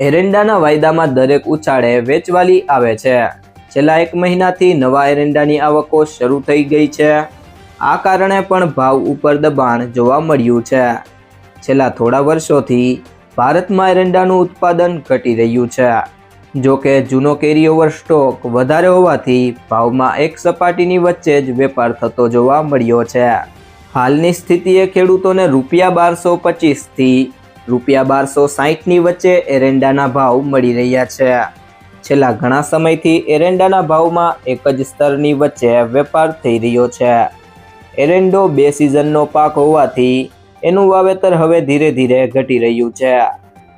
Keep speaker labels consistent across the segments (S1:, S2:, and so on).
S1: એરંડાના વાયદામાં દરેક ઉછાળે વેચવાલી આવે છે. છેલ્લા એક મહિનાથી નવા એરંડાની આવકો શરૂ થઈ ગઈ છે. આ કારણે પણ ભાવ ઉપર દબાણ જોવા મળ્યું છે. છેલ્લા થોડા વર્ષોથી ભારતમાં એરંડાનું ઉત્પાદન ઘટી રહ્યું છે. જો કે જૂનો કેરીઓવર સ્ટોક વધારે હોવાથી ભાવમાં એક સપાટીની વચ્ચે જ વેપાર થતો જોવા મળ્યો છે. હાલની સ્થિતિએ ખેડૂતોને રૂપિયા બારસો પચીસથી રૂપિયા બારસો સાહીઠની વચ્ચે એરંડાના ભાવ મળી રહ્યા છે. છેલ્લા ઘણા સમયથી એરંડાના ભાવમાં એક જ સ્તરની વચ્ચે વેપાર થઈ રહ્યો છે. એરંડો બે સિઝનનો પાક હોવાથી એનું વાવેતર હવે ધીરે ધીરે ઘટી રહ્યું છે.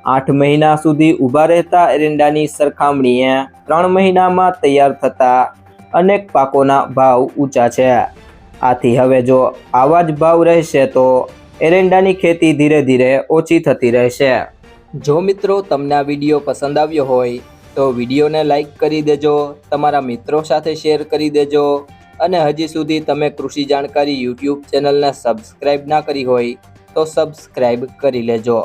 S1: આઠ મહિના સુધી ઊભા રહેતા એરંડાની સરખામણીએ ત્રણ મહિનામાં તૈયાર થતા અનેક પાકોના ભાવ ઊંચા છે. આથી હવે જો આવા જ ભાવ રહેશે તો એરંડાની ખેતી ધીરે ધીરે ઓછી થતી રહેશે. જો મિત્રો તમને આ વીડિયો પસંદ આવ્યો હોય, તો વિડીયોને લાઈક કરી દેજો, તમારા મિત્રો સાથે શેર કરી દેજો, અને હજી સુધી તમે કૃષિ જાણકારી યુટ્યુબ ચેનલને સબસ્ક્રાઈબ ના કરી હોય, તો સબસ્ક્રાઈબ કરી લેજો.